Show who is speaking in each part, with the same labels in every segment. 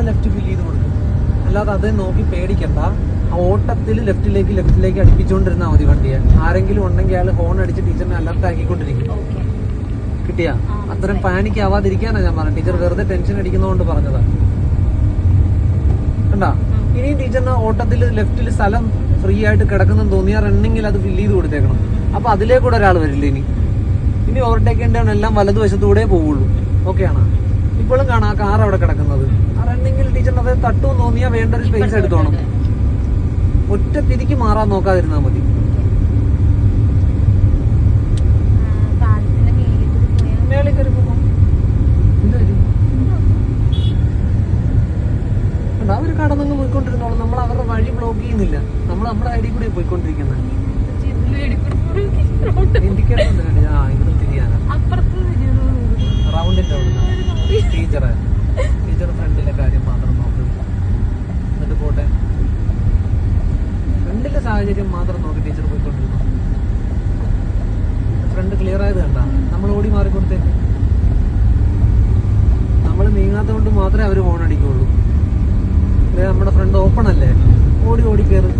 Speaker 1: വേണ്ട ലെഫ്റ്റ് ഫിൽ ചെയ്ത് കൊടുക്കും. അല്ലാതെ അത് നോക്കി പേടിക്കണ്ട. ആ ഓട്ടത്തിൽ ലെഫ്റ്റിലേക്ക് ലെഫ്റ്റിലേക്ക് അടുപ്പിച്ചുകൊണ്ടിരുന്നാൽ മതി വണ്ടിയെ. ആരെങ്കിലും ഉണ്ടെങ്കിൽ അയാൾ ഹോൺ അടിച്ച് ടീച്ചറിനെ അലർട്ട് ആക്കിക്കൊണ്ടിരിക്കും. കിട്ടിയാ? അത്രയും പാനിക് ആവാതിരിക്കാനാ ഞാൻ പറഞ്ഞത്. ടീച്ചർ വെറുതെ ടെൻഷൻ അടിക്കുന്നതുകൊണ്ട് പറഞ്ഞതാ. കണ്ടാ? ഇനിയും ടീച്ചറിന് ഓട്ടത്തിൽ ലെഫ്റ്റിൽ സ്ഥലം ഫ്രീ ആയിട്ട് കിടക്കുന്നെന്ന് തോന്നിയാൽ റണ്ണിങ്ങിൽ അത് ഫില്ല് ചെയ്ത് കൊടുത്തേക്കണം. അപ്പൊ അതിലേക്കൂടെ ഒരാൾ വരില്ല ഇനി? ഇനി ഓവർടേക്ക് ചെയ്യേണ്ടതാണ് എല്ലാം വലതുവശത്തൂടെ പോവുള്ളൂ. ഓക്കെ ആണോ? ഇപ്പോഴും കാണാം ആ കാർ അവിടെ കിടക്കുന്നത്. റണ്ണിങ്ങിൽ ടീച്ചറിന് അത് തട്ടു തോന്നിയാൽ വേണ്ട ഒരു സ്പേസ് എടുത്തോണം. ഒറ്റ തിരിക്ക് മാറാൻ നോക്കാതിരുന്നാ മതി
Speaker 2: പാലത്തിന്റെ മേലിൽ കൂടി പോയാൽ
Speaker 1: മേളിൽ കയറി പോകും എന്തായാലും കണ്ടോ, അവർ കടന്നങ്ങ് പോയിക്കൊണ്ടിരുന്നോളും നമ്മൾ അവരുടെ വഴി ബ്ലോക്ക് ചെയ്യുന്നില്ല നമ്മൾ നമ്മുടെ ഐഡിയ കൂടി പോയിക്കൊണ്ടിരിക്കുന്നത് ഇൻഡിക്കേറ്റർ ഉണ്ട് കണ്ടോ? ആ ഇവിടെ തിരിയാനാ
Speaker 2: അപ്പുറത്ത്
Speaker 1: റൗണ്ടിന്റെ അവിടെ ടീച്ചറെ ടീച്ചർ ഫ്രണ്ടിലെ കാര്യം മാത്രം നോക്ക് എന്നിട്ട് പോട്ടെ ഫ്രണ്ടിലെ സാഹചര്യം മാത്രം നോക്കി ടീച്ചർ പോയിക്കൊണ്ടിരുന്നു ഫ്രണ്ട് ക്ലിയർ ആയത് കണ്ട നമ്മൾ ഓടി മാറിക്കൊടുത്തേ നമ്മൾ നീങ്ങാത്ത കൊണ്ട് മാത്രമേ അവർ ഫോൺ അടിക്കുള്ളൂ നമ്മുടെ ഫ്രണ്ട് ഓപ്പൺ അല്ലേ? ഓടി ഓടി കയറി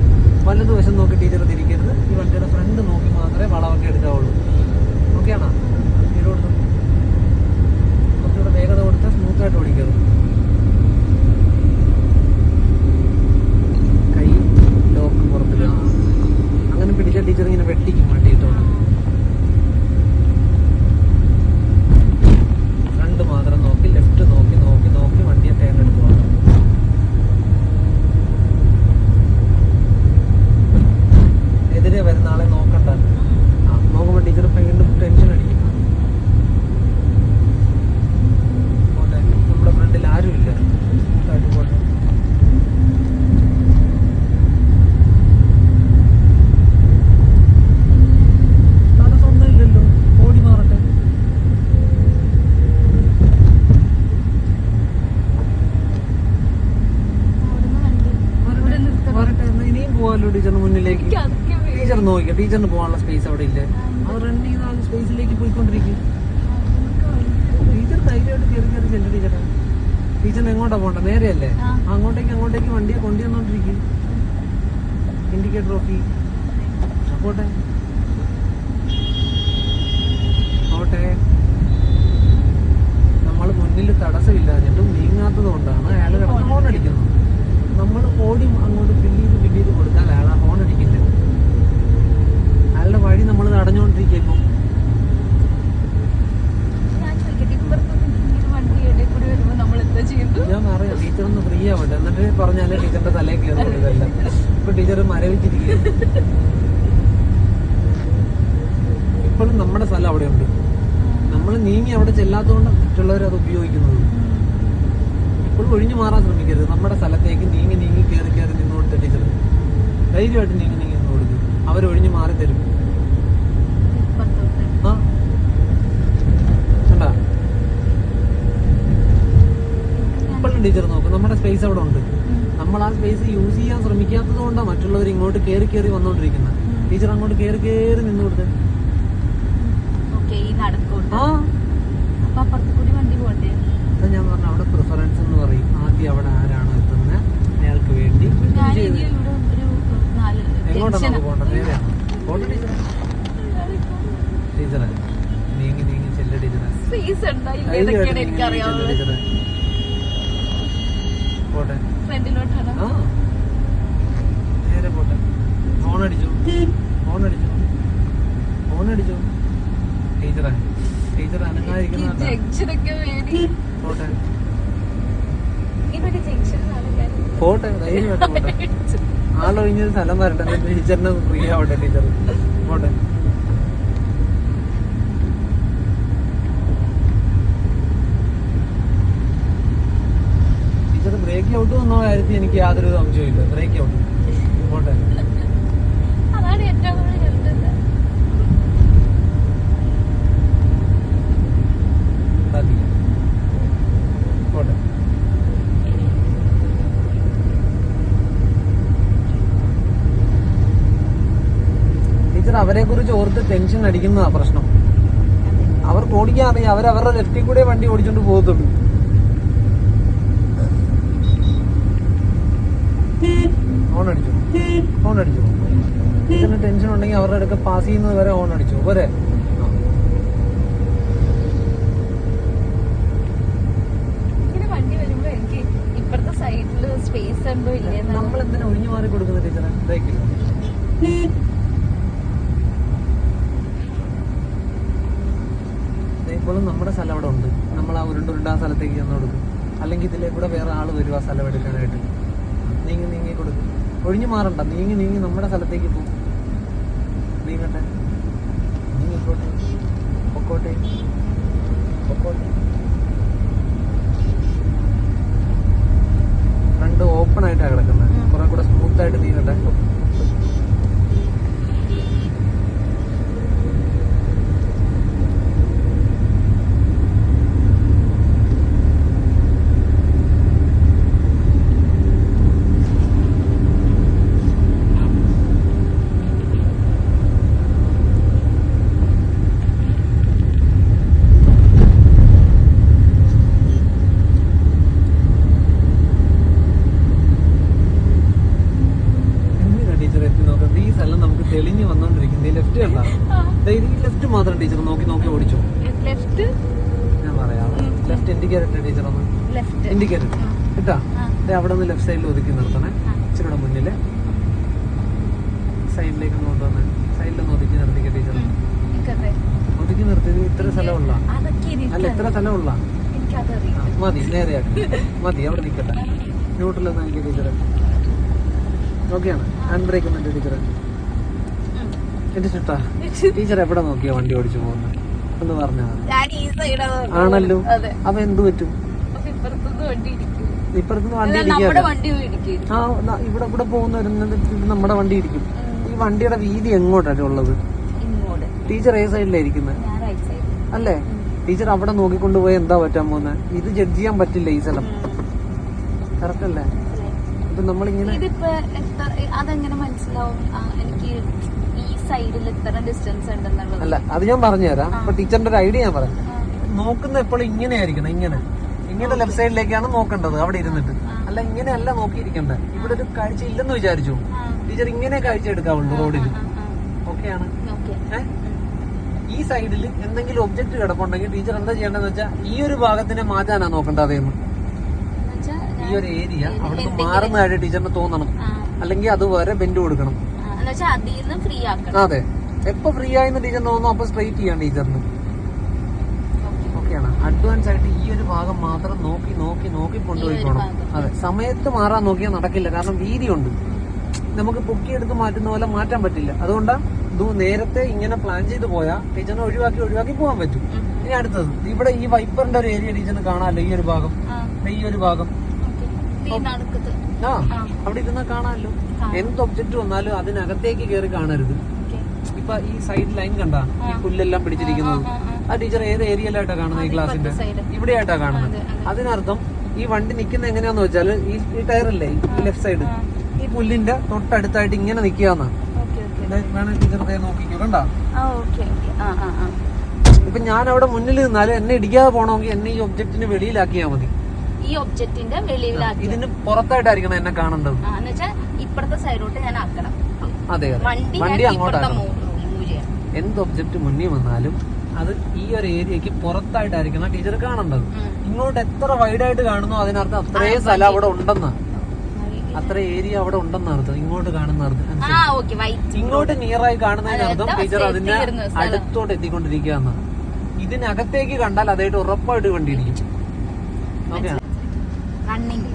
Speaker 1: വലതുവശം നോക്കി ടീച്ചർ തിരിക്കരുത്. ഈ വണ്ടിയുടെ ഫ്രണ്ട് നോക്കി മാത്രമേ വളവൊക്കെ എടുക്കാവുള്ളൂ. ഓക്കെയാണോ കൊടുത്തു കുറച്ചുകൂടെ വേഗത കൊടുത്താൽ സ്മൂത്തായിട്ട് ഓടിക്കരുത്. കൈ ലോക്ക് പുറത്തില്ല അങ്ങനെ പിടിച്ച ടീച്ചർ ഇങ്ങനെ വെട്ടിക്കും വണ്ടിയിട്ടോണ്ട് ഫ്രണ്ട് മാത്രം നോക്കി ലെഫ്റ്റ് നോക്കി നോക്കി നോക്കി വണ്ടിയെ ടേൺ എടുത്തു പോകണം എതിരെ വരുന്ന ആളെ നോക്കണ്ട ആ നോക്കുമ്പോൾ ടീച്ചർ വീണ്ടും ടെൻഷൻ അടിക്കും പോട്ടെ നമ്മുടെ ഫ്രണ്ടിൽ ആരുമില്ല സ്മൂത്തായിട്ട് പോട്ടെ തടസ്സമൊന്നും ഇല്ലല്ലോ ഓടി മാറട്ടെ വരട്ടെ എന്നാ ഇനിയും പോവാലോ ടീച്ചറിന് മുന്നിലേക്ക് ടീച്ചർ നോക്കിയോ ടീച്ചറിന് പോകാനുള്ള സ്പേസ് അവിടെ ഇല്ലേ? അത് റൺ ചെയ്ത് ആ സ്പേസിലേക്ക് പോയിക്കൊണ്ടിരിക്കും. ടീച്ചർ ധൈര്യമായിട്ട് കയറി കയറി ചെല്ലു ടീച്ചറെ. ടീച്ചറിന് എങ്ങോട്ടാ പോകണ്ട? നേരെയല്ലേ. അങ്ങോട്ടേക്ക് അങ്ങോട്ടേക്ക് വണ്ടിയെ കൊണ്ടു വന്നോണ്ടിരിക്കും ഇൻഡിക്കേറ്റർ ഓക്കി പോട്ടെ. പോട്ടെ. നമ്മൾ മുന്നിൽ തടസ്സമില്ലാഞ്ഞിട്ടും നീങ്ങാത്തത് കൊണ്ടാണ് അയാൾ കിടന്ന് ഹോൺ അടിക്കുന്നത് നമ്മൾ ഓടി അങ്ങോട്ട് ഫില്ല് ചെയ്ത് ഫില്ല് ചെയ്ത് കൊടുത്താൽ അയാൾ ഹോൺ അടിക്കില്ല. അയാളുടെ വഴി നമ്മൾ തടഞ്ഞുകൊണ്ടിരിക്കുക ഇപ്പം.
Speaker 2: ഞാൻ
Speaker 1: അറിയാം ടീച്ചർ ഒന്ന് ഫ്രീ ആവട്ടെ. എന്നിട്ട് പറഞ്ഞാലേ ടീച്ചറിന്റെ തലയിൽ കയറുള്ളൂ ഇതെല്ലാം ഇപ്പൊ ടീച്ചർ മരവിച്ചിരിക്കും ഇപ്പോഴും നമ്മുടെ സ്ഥലം അവിടെ ഉണ്ട് നമ്മൾ നീങ്ങി അവിടെ ചെല്ലാത്തതുകൊണ്ട് മറ്റുള്ളവർ അത് ഉപയോഗിക്കുന്നത്. ഇപ്പോഴും ഒഴിഞ്ഞു മാറാൻ ശ്രമിക്കരുത്. നമ്മുടെ സ്ഥലത്തേക്ക് നീങ്ങി നീങ്ങി കയറി കയറി നിന്ന് കൊടുത്ത ടീച്ചർ. ധൈര്യമായിട്ട് നീങ്ങി നീങ്ങി നിന്ന് കൊടുക്കും അവരൊഴിഞ്ഞു മാറി തരും
Speaker 2: ഇപ്പുറത്തോട്ട്
Speaker 1: ആ കണ്ടാ ടീച്ചർ നോക്കും. നമ്മുടെ സ്പേസ് അവിടെ ഉണ്ട്. നമ്മൾ ആ സ്പേസ് യൂസ് ചെയ്യാൻ ശ്രമിക്കാത്തത് കൊണ്ടാണ് മറ്റുള്ളവർ ഇങ്ങോട്ട് കയറി കയറി വന്നുകൊണ്ടിരിക്കുന്നത് ടീച്ചർ അങ്ങോട്ട് കയറി കയറി നിന്ന് കൊടുത്ത് ഞാൻ പറഞ്ഞ അവിടെ പ്രിഫറൻസ് എന്ന് പറയും. ആദ്യം അവിടെ ആരാണോ എത്തുന്നത് അയാൾക്ക് വേണ്ടി. എങ്ങോട്ടാണ്. നമുക്ക് പോകേണ്ടത് നേരെയാണോ പോട്ടെ ടീച്ചർ ടീച്ചറെ. നീങ്ങി നീങ്ങി ചെല്ല ടീച്ചറെ.
Speaker 2: സ്പേസ് ഉണ്ടായില്ല
Speaker 1: ധൈര്യമായിട്ട്
Speaker 2: ഇതൊക്കെയാണ്
Speaker 1: നീങ്ങി നീങ്ങി ചെല്ല്
Speaker 2: എനിക്കറിയാവുന്നത്
Speaker 1: ടീച്ചറെ പോട്ടെ
Speaker 2: ഫ്രണ്ടിലോട്ടാണ്
Speaker 1: ആ നേരെ പോട്ടെ ഫോൺ അടിച്ചു ഫോൺ അടിച്ചു ഫോൺ അടിച്ചു ടീച്ചറെ ടീച്ചർ അനങ്ങാതിരിക്കുന്ന
Speaker 2: ജംഗ്ഷനൊക്കെ വേണ്ടി
Speaker 1: പോട്ടെ
Speaker 2: ഇതൊക്കെ ജംഗ്ഷനാണ് ഞാൻ
Speaker 1: പോട്ടെ ധൈര്യമായിട്ട് പോട്ടെ. ആളൊഴിഞ്ഞൊരു സ്ഥലം വരട്ടെ ടീച്ചറിന് ഫ്രീ ആവട്ടെ ടീച്ചർ. പോട്ടെ. ടീച്ചർ ബ്രേക്ക് ഔട്ട് വന്ന കാര്യത്തിൽ എനിക്ക് യാതൊരു സംശയമില്ല ബ്രേക്ക് ഔട്ട് പോട്ടെ. അവരെ കുറിച്ച് ഓർത്ത് ടെൻഷൻ അടിക്കുന്നതാ പ്രശ്നം. അവർക്ക് ഓടിക്കാൻ അറിയാം. അവർ അവരുടെ ലെഫ്റ്റിൽ കൂടെ വണ്ടി ഓടിച്ചോണ്ട് പോകത്തുള്ളൂ. ഓൺ അടിച്ചു? ഓൺ അടിച്ചു? ഇതിന് ടെൻഷൻ ഉണ്ടെങ്കിൽ അവരുടെ അടുക്ക പാസ് ചെയ്യുന്നത് വരെ ഓൺ അടിച്ചു? പോരെ. നമ്മൾ എന്തിനാ ഒഴിഞ്ഞു മാറി കൊടുക്കുന്ന ടീച്ചറെ? ബ്രേക്കിൽ ഇപ്പോഴും നമ്മുടെ സ്ഥലം അവിടെ ഉണ്ട്. നമ്മൾ ആ ഉരുണ്ടുരുണ്ട ആ സ്ഥലത്തേക്ക് ചെന്ന് കൊടുക്കും. അല്ലെങ്കിൽ ഇതിലെ കൂടെ വേറെ ആൾ വരും ആ സ്ഥലം എടുക്കാനായിട്ട്. നീങ്ങി നീങ്ങി കൊടുക്കും. ഒഴിഞ്ഞു മാറണ്ട. നീങ്ങി നീങ്ങി നമ്മുടെ സ്ഥലത്തേക്ക് പോകും നീങ്ങട്ടെ. നീങ്ങിക്കോട്ടെ. പൊക്കോട്ടെ. പൊക്കോട്ടെ. ഫ്രണ്ട് ഓപ്പൺ ആയിട്ടാണ് കിടക്കുന്നത് കുറെ കൂടെ സ്മൂത്ത് ആയിട്ട് നീങ്ങട്ടെ എന്തിനാ ടീച്ചർ എത്തി നോക്കുന്നത് ഈ സ്ഥലം നമുക്ക് തെളിഞ്ഞു വന്നോണ്ടിരിക്കുന്നത് ഈ ലെഫ്റ്റ് കണ്ട ദേ ഈ ലെഫ്റ്റ് മാത്രം ടീച്ചർ നോക്കി നോക്കി ഓടിച്ചു
Speaker 2: ലെഫ്റ്റ്
Speaker 1: ഞാൻ പറയാം ലെഫ്റ്റ് ഇൻഡിക്കേറ്റർ ടീച്ചർ ഒന്ന്
Speaker 2: ലെഫ്റ്റ്
Speaker 1: ഇൻഡിക്കേറ്റർ കിട്ടാ
Speaker 2: ആ.
Speaker 1: ദേ അവിടെ നിന്ന് ലെഫ്റ്റ് സൈഡിൽ ഒതുക്കി നിർത്തണേ
Speaker 2: ആ.
Speaker 1: ഇച്ചിരി മുന്നിൽ സൈഡിലേക്ക് കൊണ്ടുവന്ന് സൈഡിലൊന്ന് ഒതുക്കി നിർത്തിക്ക ടീച്ചർ
Speaker 2: എനിക്കതെ
Speaker 1: ഒതുക്കി നിർത്തി ഇത് ഇത്ര സ്ഥലമുള്ള
Speaker 2: അതൊക്കെ
Speaker 1: അല്ല ഇത്ര സ്ഥലമുള്ള
Speaker 2: എനിക്കതറിയാം
Speaker 1: മതി നേരെയാക്കി മതി അവിടെ നിൽക്കട്ടെ ന്യൂട്രലൊന്ന് എനിക്ക് ടീച്ചറെ ഓക്കെയാണ് ഹാൻഡ് ബ്രേക്ക് ഒന്നും ടീച്ചറെ എന്റെ ചുട്ടാ ടീച്ചർ എവിടെ നോക്കിയാ വണ്ടി ഓടിച്ചു പോകുന്നത് എന്ന് പറഞ്ഞാ
Speaker 2: ഞാൻ ഈ സൈഡ്
Speaker 1: ആണല്ലോ. അപ്പൊ എന്ത് പറ്റും?
Speaker 2: ഇപ്പുറത്തുനിന്ന് വണ്ടി ഇടിക്കും
Speaker 1: ഇപ്പുറത്തുനിന്ന് വണ്ടി
Speaker 2: അല്ല, നമ്മുടെ വണ്ടി ഇടിക്കും
Speaker 1: ആ ഇവിടെ ഇവിടെ പോകുന്നവരുന്നത് നമ്മുടെ വണ്ടി ഇരിക്കും. ഈ വണ്ടിയുടെ വീതി എങ്ങോട്ടാണ് ഉള്ളത്? ടീച്ചർ ഏ സൈഡിലായിരിക്കുന്നത് അല്ലേ? ടീച്ചർ അവിടെ നോക്കിക്കൊണ്ട് പോയി എന്താ പറ്റാൻ പോകുന്നത് ഇത് ജഡ്ജ് ചെയ്യാൻ പറ്റില്ല ഈ സ്ഥലം. കറക്റ്റ് അല്ലേ? ഇപ്പൊ നമ്മളിങ്ങനെ
Speaker 2: ഇതിപ്പോ എത്ര അതെങ്ങനെ മനസ്സിലാവും? ആ, എനിക്ക് ഈ സൈഡിൽ ഇത്ര ഡിസ്റ്റൻസ് ഉണ്ടെന്നുള്ളത്.
Speaker 1: അല്ല അത് ഞാൻ പറഞ്ഞുതരാം. അപ്പൊ ടീച്ചറിന്റെ ഒരു ഐഡിയ ഞാൻ പറയാം. നോക്കുന്ന എപ്പോഴും ഇങ്ങനെ. ആയിരിക്കണം ഇങ്ങനെ ഇങ്ങനെ ലെഫ്റ്റ് സൈഡിലേക്കാണ് നോക്കേണ്ടത് അവിടെ ഇരുന്നിട്ട്. അല്ല ഇങ്ങനെയല്ല നോക്കിയിരിക്കണ്ട? ഇവിടെ ഒരു കാഴ്ച ഇല്ലെന്ന് വിചാരിച്ചു? ടീച്ചർ ഇങ്ങനെ കാഴ്ച എടുക്കാവുള്ളൂ റോഡിൽ
Speaker 2: ഓക്കെ ആണ്
Speaker 1: ഓക്കെയാണ്? ഏഹ് ഈ സൈഡിൽ എന്തെങ്കിലും ഒബ്ജക്റ്റ് കിടപ്പുണ്ടെങ്കിൽ ടീച്ചർ എന്താ ചെയ്യേണ്ടതെന്ന് വെച്ചാൽ ഈ ഒരു ഭാഗത്തിനെ മാറ്റാനാ നോക്കേണ്ടത് അതേന്ന്. ഈ ഒരു ഏരിയ
Speaker 2: അവിടെ
Speaker 1: മാറുന്നതായിട്ട് ടീച്ചറിന് തോന്നണം. അല്ലെങ്കിൽ അത് വേറെ ബെൻഡ് കൊടുക്കണം. അതെ. എപ്പോ ഫ്രീ ആയെന്ന് ടീച്ചർ തോന്നുന്നു അപ്പൊ സ്ട്രൈറ്റ് ചെയ്യാം ടീച്ചറിന്. ഓക്കെയാണ്. അഡ്വാൻസ് ആയിട്ട് ഈ ഒരു ഭാഗം മാത്രം നോക്കി നോക്കി നോക്കി കൊണ്ടുപോയിക്കോണം അതെ. സമയത്ത് മാറാൻ നോക്കിയാൽ നടക്കില്ല. കാരണം വീതിയുണ്ട്. നമുക്ക് പൊക്കിയെടുത്ത് മാറ്റുന്ന പോലെ മാറ്റാൻ പറ്റില്ല. അതുകൊണ്ട് ഇത് നേരത്തെ ഇങ്ങനെ പ്ലാൻ ചെയ്ത് പോയാൽ ടീച്ചറിനെ ഒഴിവാക്കി ഒഴിവാക്കി പോകാൻ പറ്റും. ഇനി അടുത്തത് ഇവിടെ ഈ വൈപ്പറിന്റെ ഒരു ഏരിയ ടീച്ചറിന് കാണാമല്ലോ ഈ ഒരു ഭാഗം. ഈ ഒരു ഭാഗം. ആ. അവിടെ ഇരുന്നാ കാണാമല്ലോ.
Speaker 2: കാണാം.
Speaker 1: എന്ത് ഒബ്ജക്റ്റ് വന്നാലും അതിനകത്തേക്ക് കയറി കാണരുത്. ഇപ്പൊ ഈ സൈഡ് ലൈൻ കണ്ട ഈ പുല്ലെല്ലാം പിടിച്ചിരിക്കുന്നത്
Speaker 2: ആ,
Speaker 1: ടീച്ചർ ഏത് ഏരിയയിലായിട്ടാ കാണുന്നത് ഈ
Speaker 2: ക്ലാസ്സിന്റെ
Speaker 1: ക്ലാസിന്റെ
Speaker 2: ഇപ്പുറത്തെ
Speaker 1: ഇവിടെ ആയിട്ടാ കാണുന്നത്.
Speaker 2: അതെ, അതെ.
Speaker 1: അതിനർത്ഥം ഈ വണ്ടി നിൽക്കുന്ന എങ്ങനെയാന്ന് വെച്ചാൽ ഈ ടയർ ടയറല്ലേ ഈ ലെഫ്റ്റ് സൈഡ് ഈ പുല്ലിന്റെ തൊട്ടടുത്തായിട്ട് ഇങ്ങനെ
Speaker 2: ഓക്കേ.
Speaker 1: വേണേ ടീച്ചർ ദേ നോക്കിക്കോ കണ്ട?
Speaker 2: ആ, ഓക്കേ, ഓക്കേ. ആ, ആ, ആ.
Speaker 1: ഇപ്പൊ ഞാൻ അവിടെ മുന്നിൽ നിന്നാലും എന്നെ ഇടിക്കാതെ പോണമെങ്കിൽ എന്നെ ഈ ഒബ്ജക്റ്റിന് വെളിയിലാക്കിയാ മതി.
Speaker 2: ഈ ഒബ്ജക്റ്റിന്റെ വെളിയിലാക്കി
Speaker 1: ഇതിന് പുറത്തായിട്ടായിരിക്കണം എന്നെ കാണേണ്ടത്.
Speaker 2: ആ, എന്നുവെച്ചാ ഇപ്പുറത്തെ സൈഡോട്ട് ഞാൻ ആക്കണം.
Speaker 1: അതെ അതെ.
Speaker 2: വണ്ടി
Speaker 1: വണ്ടി
Speaker 2: ഇപ്പുറത്തെ
Speaker 1: അങ്ങോട്ടാക്കണം
Speaker 2: മൂവ് ചെയ്യണം
Speaker 1: എന്ത് ഒബ്ജക്റ്റ് മുന്നിൽ വന്നാലും അത് ഈ ഒരു ഏരിയക്ക് പുറത്തായിട്ടായിരിക്കണം ടീച്ചർ കാണേണ്ടത്.
Speaker 2: ഉം.
Speaker 1: ഇങ്ങോട്ട് എത്ര വൈഡായിട്ട് കാണുന്നു അതിനർത്ഥം അത്രയും സ്ഥലം അവിടെ ഉണ്ടെന്നാ. അത്ര ഏരിയ അവിടെ ഉണ്ടെന്ന് അർത്ഥം. ഇങ്ങോട്ട് കാണുന്ന അർത്ഥം. ഇങ്ങോട്ട് നിയർ ആയി കാണുന്നതിന് അർത്ഥം ടീച്ചർ അതിന്റെ അടുത്തോട്ട് എത്തിക്കൊണ്ടിരിക്കുക എന്നാണ്. ഇതിനകത്തേക്ക് കണ്ടാൽ അതായിട്ട് ഉറപ്പായിട്ട് കണ്ടിരിക്കും. ഓക്കെ.
Speaker 2: റണ്ണിങ്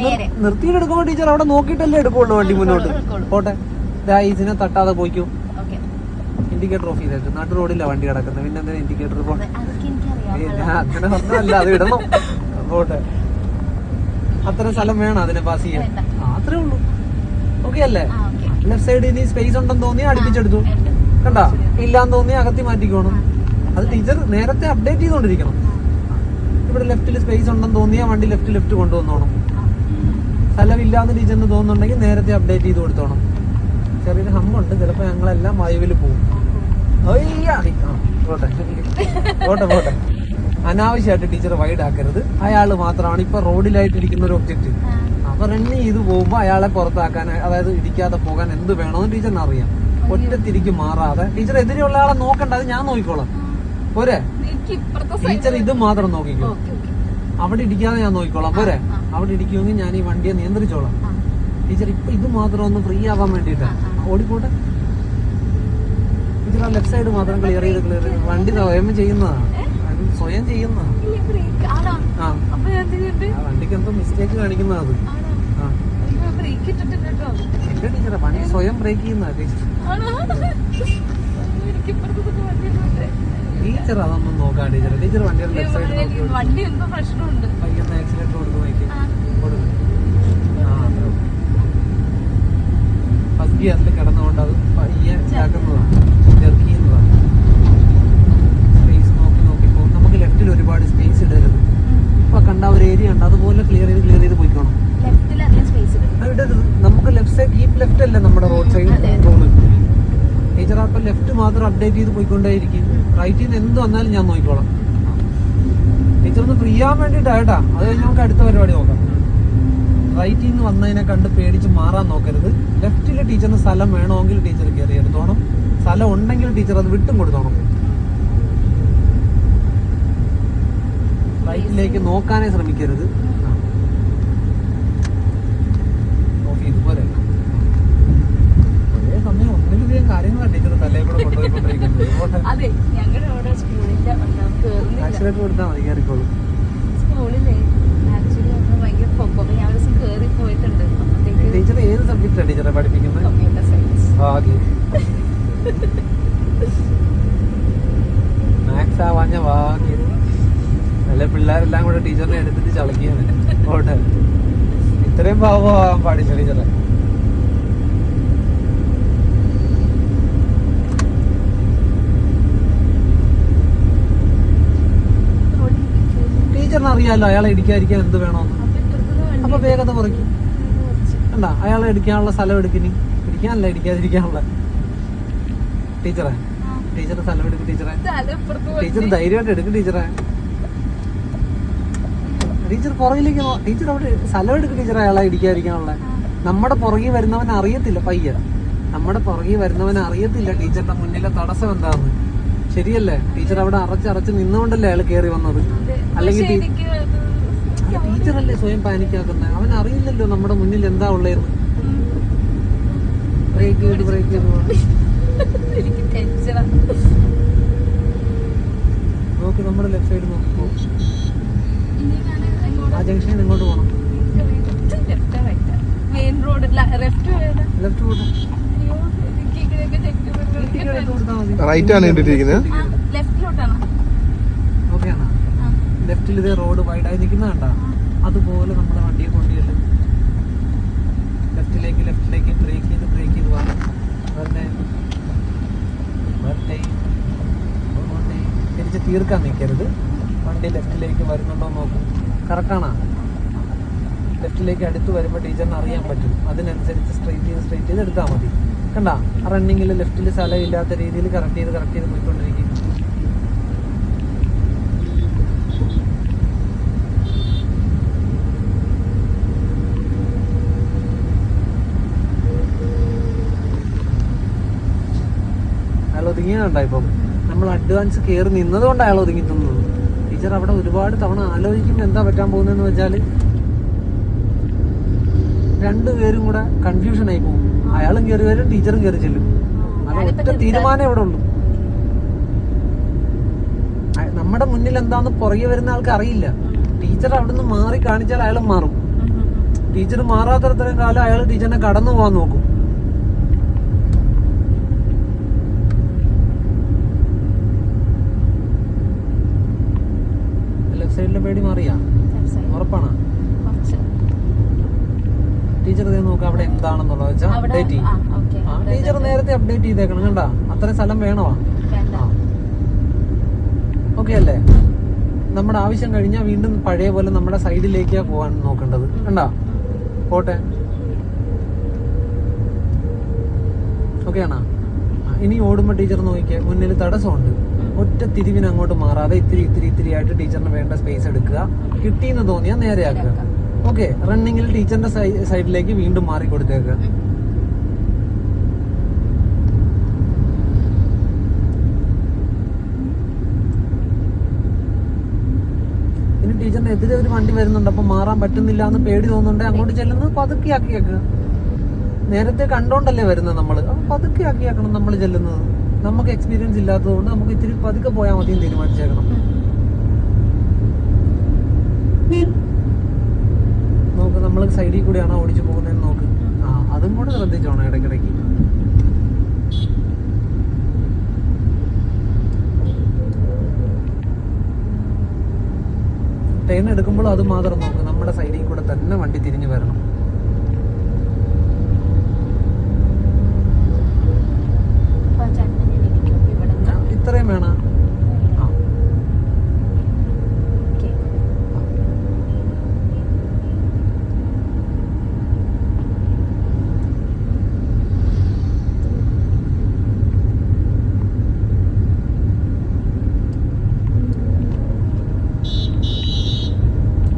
Speaker 2: നേരെ.
Speaker 1: നിർത്തിയിട്ടെടുക്കുമ്പോ ടീച്ചർ അവിടെ നോക്കിയിട്ടല്ലേ എടുക്കുള്ളൂ വണ്ടി മുന്നോട്ട്? പോട്ടെ. ഇതിനെ തട്ടാതെ പോയിക്കോ. ഇൻഡിക്കേറ്റർ ഓഫ് ചെയ്തേക്ക്. നാട്ടു റോഡില്ല വണ്ടി കിടക്കുന്നത്. പിന്നെ എന്തിനാ ഇൻഡിക്കേറ്റർ പോട്ടെ അങ്ങനെ ഒന്നുമല്ല അത് ഇടണം. പോട്ടെ. അത്ര സ്ഥലം വേണം അതിനെ പാസ് ചെയ്യാൻ. അത്രേ ഉള്ളൂ. ഓക്കെ അല്ലേ? ലെഫ്റ്റ് സൈഡിൽ ഇനി സ്പേസ് ഉണ്ടെന്ന് തോന്നി അടുപ്പിച്ചെടുത്തു. കണ്ട? ഇല്ലാന്ന് തോന്നി അകത്തി മാറ്റിക്കോണം. അത് ടീച്ചർ നേരത്തെ അപ്ഡേറ്റ് ചെയ്തോണ്ടിരിക്കണം. ഇവിടെ ലെഫ്റ്റിൽ സ്പേസ് ഉണ്ടെന്ന് തോന്നിയാ വണ്ടി ലെഫ്റ്റ് ലെഫ്റ്റ് കൊണ്ടുവന്നോണം. സ്ഥലമില്ലാന്ന് ടീച്ചറിന് തോന്നുന്നുണ്ടെങ്കിൽ നേരത്തെ അപ്ഡേറ്റ് ചെയ്ത് കൊടുത്തോണം. ചെറിയൊരു ഹമ്മുണ്ട് ചിലപ്പോ ഞങ്ങളെല്ലാം വായുവിൽ പോകും പോട്ടെ. പോട്ടെ പോട്ടെ. അനാവശ്യമായിട്ട് ടീച്ചർ വൈഡ് ആക്കരുത് അയാൾ മാത്രമാണ് ഇപ്പൊ റോഡിലായിട്ട് ഇരിക്കുന്ന ഒരു ഒബ്ജക്റ്റ് അപ്പൊ റണ്ണ് ചെയ്ത് പോകുമ്പോ അയാളെ പുറത്താക്കാൻ അതായത് ഇടിക്കാതെ പോകാൻ എന്ത് വേണമെന്ന് ടീച്ചറിന് അറിയാം. ഒറ്റ തിരിക്ക് മാറാതെ. ടീച്ചർ എതിരെയുള്ള ആളെ നോക്കണ്ട അത് ഞാൻ നോക്കിക്കോളാം. പോരെ? ടീച്ചർ ഇത് മാത്രം നോക്കിക്കോ. അവിടെ ഇടിക്കാതെ ഞാൻ നോക്കിക്കോളാം. പോരെ? അവിടെ ഇടിക്കുമെങ്കിൽ ഞാൻ ഈ വണ്ടിയെ നിയന്ത്രിച്ചോളാം. ടീച്ചർ ഇപ്പൊ ഇത് മാത്രം ഒന്ന് ഫ്രീ ആവാൻ വേണ്ടിട്ട്. ഓടിക്കോട്ടെ ടീച്ചർ ആ. ലെഫ്റ്റ് സൈഡ് മാത്രം ക്ലിയർ ചെയ്ത് ക്ലിയർ ചെയ്ത്. വണ്ടി ചെയ്യുന്നതാണ് അത് സ്വയം ചെയ്യുന്ന വണ്ടിക്ക് എന്തോ മിസ്റ്റേക്ക് കാണിക്കുന്നതാണ് അത് ടീച്ചറെ വണ്ടി സ്വയം ബ്രേക്ക് ചെയ്യുന്ന ടീച്ചർ അതൊന്നും നോക്കാം ടീച്ചർ ടീച്ചർ വണ്ടിയുടെ ലെഫ്റ്റ് സൈഡ് നോക്കി
Speaker 2: വണ്ടി എന്തോ പ്രശ്നമുണ്ട്.
Speaker 1: പയ്യൊന്ന് ആക്സിഡന്റ് കൊടുക്കും നോക്കി.
Speaker 2: ആ.
Speaker 1: കൊടുക്കും. ആ ഫസ്റ്റ് ഗിയറിൽ കിടന്നുകൊണ്ട് അത് പയ്യെ ഇതാക്കുന്നതാണ് ജെർക്ക് ചെയ്യുന്നതാണ് സ്പേസ് നോക്കി നോക്കി പോകും നമുക്ക് ലെഫ്റ്റിൽ ഒരുപാട് സ്പേസ് ഇടരുത്. ഇപ്പൊ കണ്ട ഒരു ഏരിയ ഉണ്ട്. അതുപോലെ ക്ലിയർ ചെയ്ത് ക്ലിയർ ചെയ്ത് പോയിക്കോണം. ഇടരുത്. നമുക്ക് ലെഫ്റ്റ് സൈഡ് കീപ്പ് ലെഫ്റ്റ് അല്ല നമ്മുടെ റോഡ് സൈഡ്. റോഡ് ടീച്ചർ അപ്പൊ ലെഫ്റ്റ് മാത്രം അപ്ഡേറ്റ് ചെയ്ത് പോയിക്കൊണ്ടേയിരിക്കും. റൈറ്റിൽ നിന്ന് എന്ത് വന്നാലും ഞാൻ നോക്കിക്കോളാം. ടീച്ചർ ഒന്ന് ഫ്രീ ആവാൻ വേണ്ടിയിട്ടായിട്ടാ അത് കഴിഞ്ഞ് നമുക്ക് അടുത്ത പരിപാടി നോക്കാം. റൈറ്റിൽ നിന്ന് വന്നതിനെ കണ്ട് പേടിച്ച് മാറാൻ നോക്കരുത്. ലെഫ്റ്റിൽ ടീച്ചറിന് സ്ഥലം വേണമെങ്കിൽ ടീച്ചർ കയറി എടുത്തോണം. സ്ഥലം ഉണ്ടെങ്കിൽ ടീച്ചർ അത് വിട്ടും കൊടുത്തോണം. റൈറ്റിലേക്ക് നോക്കാനേ ശ്രമിക്കരുത്. ആ. ഓഫ് ചെയ്തു പോരെ ഒരേ സമയം ഒന്നിലധികം കാര്യങ്ങളാണ് ടീച്ചർ തലേ കൂടെ കൊണ്ടുപോയിക്കൊണ്ടിരിക്കുന്നത്.
Speaker 2: അതെ ഞങ്ങളുടെ അവിടെ സ്കൂളിന്റെ കേറുന്നില്ല
Speaker 1: ആക്സിഡന്റ് കൊടുത്താൽ മതി കയറിക്കോളൂ. ടീച്ചറിനെ എടുത്തിട്ട് ചളക്കിയാണ് ഓട്ടെ ഇത്രയും ഭാവം പാടില്ല ടീച്ചറെ. ടീച്ചറിന് അറിയാലോ അയാളെ ഇടിക്കാതിരിക്കാൻ എന്ത് വേണമെന്ന്. അപ്പൊ വേഗത കുറയ്ക്കും. അല്ല അയാളെ ഇടിക്കാനുള്ള സ്ഥലം എടുക്കിനി ഇടിക്കാനല്ല ഇടിക്കാതിരിക്കാനുള്ള. ടീച്ചറെ ടീച്ചറെ സ്ഥലം എടുക്കും ടീച്ചറെ. ടീച്ചർ ധൈര്യമായിട്ട് എടുക്കും ടീച്ചറെ. ടീച്ചർ പുറകിലേക്ക് ടീച്ചർ അവിടെ സ്ഥലം എടുക്കും ടീച്ചർ അയാളെ ഇടിക്കാതിരിക്കാനുള്ള. നമ്മുടെ പുറകിൽ വരുന്നവൻ അറിയത്തില്ല പയ്യ. നമ്മുടെ പുറകിൽ വരുന്നവൻ അറിയത്തില്ല ടീച്ചറിന്റെ മുന്നിലെ തടസ്സം എന്താന്ന്. ശരിയല്ലേ? ടീച്ചർ അവിടെ അറച്ചറച്ച് നിന്നുകൊണ്ടല്ലേ അയാൾ കയറി വന്നത്? അല്ലെങ്കിൽ ടീച്ചറല്ലേ സ്വയം പാനിക്കാക്കുന്നത്? അവൻ അറിയില്ലല്ലോ നമ്മുടെ മുന്നിൽ എന്താ ഉള്ളതെന്ന്. ബ്രേക്ക് ചെയ്ത് ബ്രേക്ക് ചെയ്ത് നോക്ക് നമ്മുടെ ലെഫ്റ്റ് സൈഡ്
Speaker 2: ഞാൻ
Speaker 1: ആ ജംഗ്ഷനിൽ ഇങ്ങോട്ട് പോകണം
Speaker 2: main road left
Speaker 1: left
Speaker 3: right ആണ് കണ്ടിട്ടിരിക്കുന്നത്
Speaker 2: ആ ലെഫ്റ്റിലോട്ടാണ്
Speaker 1: ഓക്കെ
Speaker 2: ആ.
Speaker 1: ലെഫ്റ്റിൽ ഇതേ റോഡ് വൈഡായി നിൽക്കുന്ന കണ്ട? അതുപോലെ നമ്മുടെ വണ്ടിയെ കൊണ്ടുചെല്ലും ലെഫ്റ്റിലേക്ക് ലെഫ്റ്റിലേക്ക് ബ്രേക്ക് ചെയ്ത് ബ്രേക്ക് ചെയ്ത് പോകാം. തിരിച്ച് തീർക്കാൻ നിൽക്കരുത്. വണ്ടി ലെഫ്റ്റിലേക്ക് വരുന്നുണ്ടോ നോക്കും. കറക്റ്റാണോ. ലെഫ്റ്റിലേക്ക് അടുത്ത് വരുമ്പോൾ ടീച്ചറിന് അറിയാൻ പറ്റും. അതിനനുസരിച്ച് സ്ട്രെയിറ്റ് ചെയ്ത് സ്ട്രെയിറ്റ് ചെയ്ത് എടുത്താൽ മതി. കണ്ട? റണ്ണിങ്ങിൽ ലെഫ്റ്റിൽ സ്ഥലം ഇല്ലാത്ത രീതിയിൽ കറക്റ്റ് ചെയ്ത് കറക്റ്റ് ചെയ്ത് പോയിക്കൊണ്ടിരിക്കും. അയാൾ ഒതുങ്ങിയാണ്ട ഇപ്പം? നമ്മൾ അഡ്വാൻസ് കയറി നിന്നതുകൊണ്ട് അയാൾ ഒതുങ്ങി തന്നത് ടീച്ചർ അവിടെ ഒരുപാട് തവണ ആലോചിക്കുമ്പോൾ എന്താ പറ്റാൻ പോകുന്നതെന്ന് വെച്ചാൽ രണ്ടുപേരും കൂടെ കൺഫ്യൂഷൻ ആയി പോകും. അയാളും കയറി വരും ടീച്ചറും കയറി ചെല്ലും. അത് ഒറ്റ തീരുമാനം ഇവിടെ ഉള്ളൂ നമ്മുടെ മുന്നിൽ എന്താന്ന് പുറകെ വരുന്ന ആൾക്ക് അറിയില്ല. ടീച്ചർ അവിടെ നിന്ന് മാറി കാണിച്ചാൽ അയാൾ മാറും. ടീച്ചർ മാറാത്തത്രയും കാലം അയാൾ ടീച്ചറിനെ കടന്നു പോകാൻ നോക്കും ലെഫ്റ്റ് സൈഡിലെ പേടി മാറിയാ? ഉറപ്പാണ്. ടീച്ചർ ഇതേ നോക്കാം അവിടെ എന്താണെന്നുള്ളത് വെച്ചാൽ അപ്ഡേറ്റ് ചെയ്യും. ടീച്ചർ നേരത്തെ അപ്ഡേറ്റ് ചെയ്തേക്കണം കണ്ട? അത്ര സ്ഥലം വേണോ? ഓക്കെ അല്ലേ? നമ്മുടെ ആവശ്യം കഴിഞ്ഞാൽ വീണ്ടും പഴയ പോലെ നമ്മുടെ സൈഡിലേക്കാ പോകാൻ നോക്കേണ്ടത്. കണ്ട? പോട്ടെ. ഓക്കെ ആണോ ഇനി ഓടുമ്പോൾ ടീച്ചർ നോക്കിക്കേ. മുന്നിൽ തടസ്സമുണ്ട്. ഒറ്റ തിരിവിന് അങ്ങോട്ട് മാറാതെ ഇത്തിരി ഇത്തിരി ഇത്തിരി ആയിട്ട് ടീച്ചറിന് വേണ്ട സ്പേസ് എടുക്കുക. കിട്ടിയെന്ന് തോന്നിയാൽ നേരെയാക്കുക. ഓക്കെ റണ്ണിങ്ങിൽ ടീച്ചറിന്റെ സൈഡിലേക്ക് വീണ്ടും മാറി കൊടുത്തേക്കുക ഇനി ടീച്ചറിന്റെ എതിരെ ഒരു വണ്ടി വരുന്നുണ്ട് അപ്പൊ മാറാൻ പറ്റുന്നില്ല എന്ന് പേടി തോന്നുന്നുണ്ടെങ്കിൽ അങ്ങോട്ട് ചെല്ലുന്നത് പതുക്കെ ആക്കിയേക്കുക നേരത്തെ കണ്ടോണ്ടല്ലേ വരുന്നത് നമ്മൾ? അപ്പൊ പതുക്കെ ആക്കിയാക്കണം നമ്മൾ ചെല്ലുന്നത്. നമുക്ക് എക്സ്പീരിയൻസ് ഇല്ലാത്തതുകൊണ്ട് നമുക്ക് ഇത്തിരി പതുക്കെ പോയാൽ മതി എന്ന് തീരുമാനിച്ചേക്കണം. നോക്ക് നമ്മൾ സൈഡിൽ കൂടിയാണോ ഓടിച്ചു പോകുന്നതെന്ന് നോക്ക്. ആ അതും കൂടെ ശ്രദ്ധിച്ചോണം ഇടയ്ക്കിടയ്ക്ക്. ട്രെയിൻ എടുക്കുമ്പോൾ അത് മാത്രം നോക്ക്. നമ്മുടെ സൈഡിൽ കൂടെ തന്നെ വണ്ടി തിരിഞ്ഞു വരണം
Speaker 2: അപ്പൊ ചേട്ടൻ എനിക്ക് ഇവിടെ
Speaker 1: ആ, ഇത്രയും വേണം ആ
Speaker 2: ഓക്കെ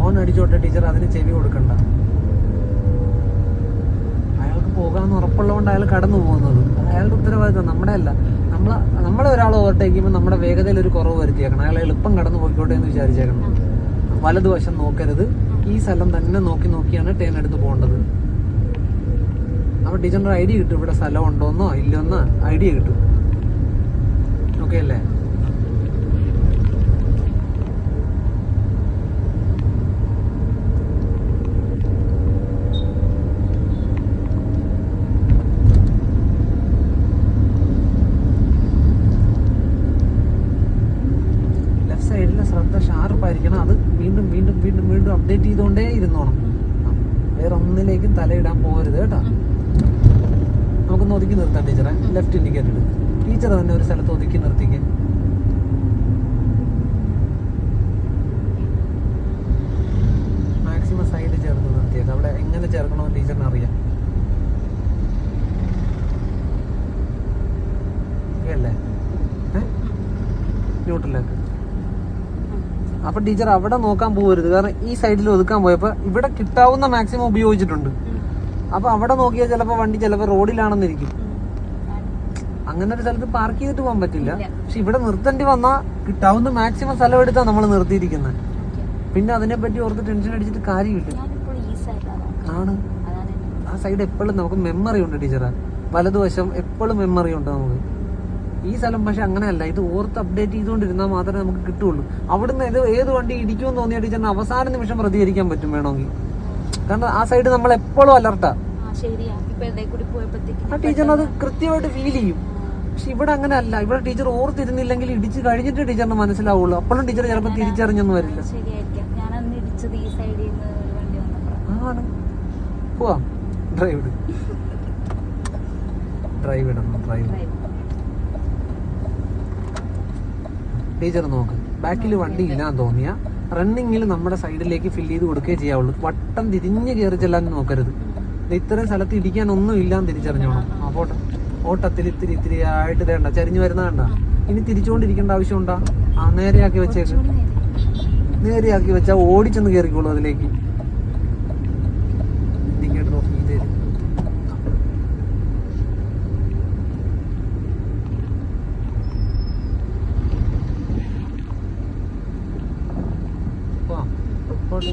Speaker 1: ഓൻ അടിച്ചോട്ടെ ടീച്ചർ അതിന് ചെവി കൊടുക്കണ്ട അയാൾക്ക് പോകാന്ന് ഉറപ്പുള്ളതുകൊണ്ട് അയാൾ കടന്നു പോകുന്നത് അത് അയാളുടെ ഉത്തരവാദിത്തം നമ്മുടെ അല്ല നമ്മളെ നമ്മളെ ഒരാൾ ഓവർടേക്ക് ചെയ്യുമ്പോൾ നമ്മുടെ വേഗതയിൽ ഒരു കുറവ് വരുത്തിയേക്കണം അയാൾ എളുപ്പം കടന്നു പോയിക്കോട്ടെ എന്ന് വിചാരിച്ചേക്കണം വലതുവശം നോക്കരുത്. ഈ സ്ഥലം തന്നെ നോക്കി നോക്കിയാണ് ട്രെയിൻ എടുത്ത് പോകേണ്ടത്. അപ്പൊ ടീച്ചറിന്റെ ഐഡിയ കിട്ടും. ഇവിടെ സ്ഥലം ഉണ്ടോന്നോ ഇല്ലെന്നോ ഐഡിയ കിട്ടും. ഓക്കെ അല്ലേ ലെഫ്റ്റ് സൈഡിലെ ശ്രദ്ധ ഷാർപ്പായിരിക്കണം അത് വീണ്ടും വീണ്ടും വീണ്ടും വീണ്ടും അപ്ഡേറ്റ് ചെയ്തുകൊണ്ടേ ഇരുന്നോണം. വേറെ ഒന്നിലേക്കും തലയിടാൻ പോകരുത് കേട്ടോ. നമുക്കൊന്ന് ഒതുക്കി നിർത്താം ടീച്ചറെ. ലെഫ്റ്റ് ഇൻഡിക്കേറ്റർ ഇടും. ടീച്ചർ തന്നെ ഒരു സ്ഥലത്ത് ഒതുക്കി നിർത്തിക്ക്. മാക്സിമം സൈഡ് ചേർത്ത് നിർത്തിയേക്കാം. അവിടെ എങ്ങനെ ചേർക്കണമെന്ന് ടീച്ചറിന് അറിയാം. അല്ലേ ന്യൂട്രലാക്ക് അപ്പൊ ടീച്ചർ അവിടെ നോക്കാൻ പോകരുത് കാരണം ഈ സൈഡിൽ ഒതുക്കാൻ പോയപ്പോ ഇവിടെ കിട്ടാവുന്ന മാക്സിമം ഉപയോഗിച്ചിട്ടുണ്ട്. അപ്പൊ അവിടെ നോക്കിയാൽ ചിലപ്പോ വണ്ടി ചിലപ്പോ റോഡിലാണെന്നിരിക്കും അങ്ങനെ ഒരു സ്ഥലത്ത് പാർക്ക് ചെയ്തിട്ട് പോകാൻ പറ്റില്ല. പക്ഷെ ഇവിടെ നിർത്തേണ്ടി വന്നാൽ കിട്ടാവുന്ന മാക്സിമം സ്ഥലം എടുത്താ നമ്മൾ നിർത്തിയിരിക്കുന്നത്. പിന്നെ അതിനെ പറ്റി ഓർത്ത് ടെൻഷൻ അടിച്ചിട്ട് കാര്യമില്ല. ആണ്. ആ സൈഡ് എപ്പോഴും നമുക്ക് മെമ്മറി ഉണ്ട് ടീച്ചറെ. വലതുവശം എപ്പോഴും മെമ്മറി ഉണ്ട് നമുക്ക്. ഈ സ്ഥലം പക്ഷെ അങ്ങനെയല്ല. ഇത് ഓർത്ത് അപ്ഡേറ്റ് ചെയ്തുകൊണ്ടിരുന്നാൽ മാത്രമേ നമുക്ക് കിട്ടുള്ളൂ അവിടുന്ന് ഏത് ഏത് വണ്ടി ഇടിക്കുമെന്ന് തോന്നിയിട്ട് ചെന്നാൽ അവസാന നിമിഷം പ്രതികരിക്കാൻ പറ്റും വേണമെങ്കിൽ. കാരണം ആ സൈഡ് നമ്മൾ എപ്പോഴും അലർട്ടാ
Speaker 2: ആ.
Speaker 1: ടീച്ചർ ടീച്ചറിന് അത് കൃത്യമായിട്ട് ഫീൽ ചെയ്യും. പക്ഷെ ഇവിടെ അങ്ങനെ അല്ല ഇവിടെ ടീച്ചർ ഓർത്തിരുന്നില്ലെങ്കിൽ ഇടിച്ച് കഴിഞ്ഞിട്ട് ടീച്ചറിന് മനസ്സിലാവുള്ളൂ. അപ്പോഴും ടീച്ചർ ചിലപ്പോൾ തിരിച്ചറിഞ്ഞൊന്നും വരില്ല. ആണ്? പോവാ. ഡ്രൈവ് ഇടണം ഡ്രൈവ് ഇടണം. ഡ്രൈവ്
Speaker 2: ഡ്രൈവ്
Speaker 1: ടീച്ചർ നോക്ക്. ബാക്കിൽ വണ്ടി ഇല്ലാന്ന് തോന്നിയ റണ്ണിങ്ങിൽ നമ്മുടെ സൈഡിലേക്ക് ഫിൽ ചെയ്ത് കൊടുക്കുകയേ ചെയ്യാവുള്ളൂ. വട്ടം തിരിഞ്ഞ് കയറി ചെല്ലാൻ നോക്കരുത്. ഇത് ഇത്രയും സ്ഥലത്ത് ഇടിക്കാൻ ഒന്നും ഇല്ലാന്ന് തിരിച്ചറിഞ്ഞോണം. ആ പോട്ടെ. ഓട്ടത്തിൽ ഇത്തിരി ഇത്തിരി ആയിട്ട് വേണ്ട ചരിഞ്ഞു വരുന്ന കണ്ട. ഇനി തിരിച്ചുകൊണ്ടിരിക്കേണ്ട ആവശ്യമുണ്ടാ? ആ നേരെയാക്കി വെച്ചേക്ക്. നേരെയാക്കി വെച്ചാൽ ഓടിച്ചെന്ന് കയറിക്കോളൂ അതിലേക്ക് ഇൻഡിക്കേറ്റർ ഓഫ് ചെയ്ത് തരും പോവാം. പോട്ടെ.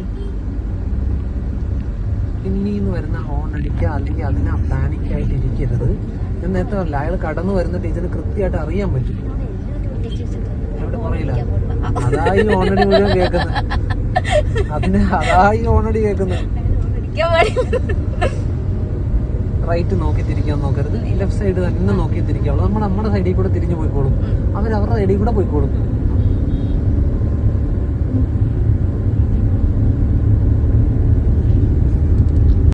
Speaker 1: പിന്നീന്ന് വരുന്ന ഹോൺ അടിക്കുക അല്ലെങ്കിൽ അതിനെ പാനിക് ആയിട്ട് ഇരിക്കരുത്. ഞാൻ നേരത്തെ പറഞ്ഞില്ല അയാൾ കടന്നു വരുന്ന ടീച്ചറിന് കൃത്യമായിട്ട് അറിയാൻ പറ്റും. എവിടെ പറയില്ല അതായി ഓണടി മുഴുവൻ കേൾക്കുന്നത് അതിന് അതായി ഓണടി കേൾക്കുന്നത് റൈറ്റ് നോക്കി തിരിക്കാൻ നോക്കരുത്. ലെഫ്റ്റ് സൈഡ് തന്നെ നോക്കി തിരിക്കാവുള്ളൂ നമ്മൾ നമ്മുടെ സൈഡിൽ കൂടെ തിരിഞ്ഞു പോയിക്കോളും. അവർ അവരുടെ സൈഡിൽ കൂടെ പോയിക്കോളും.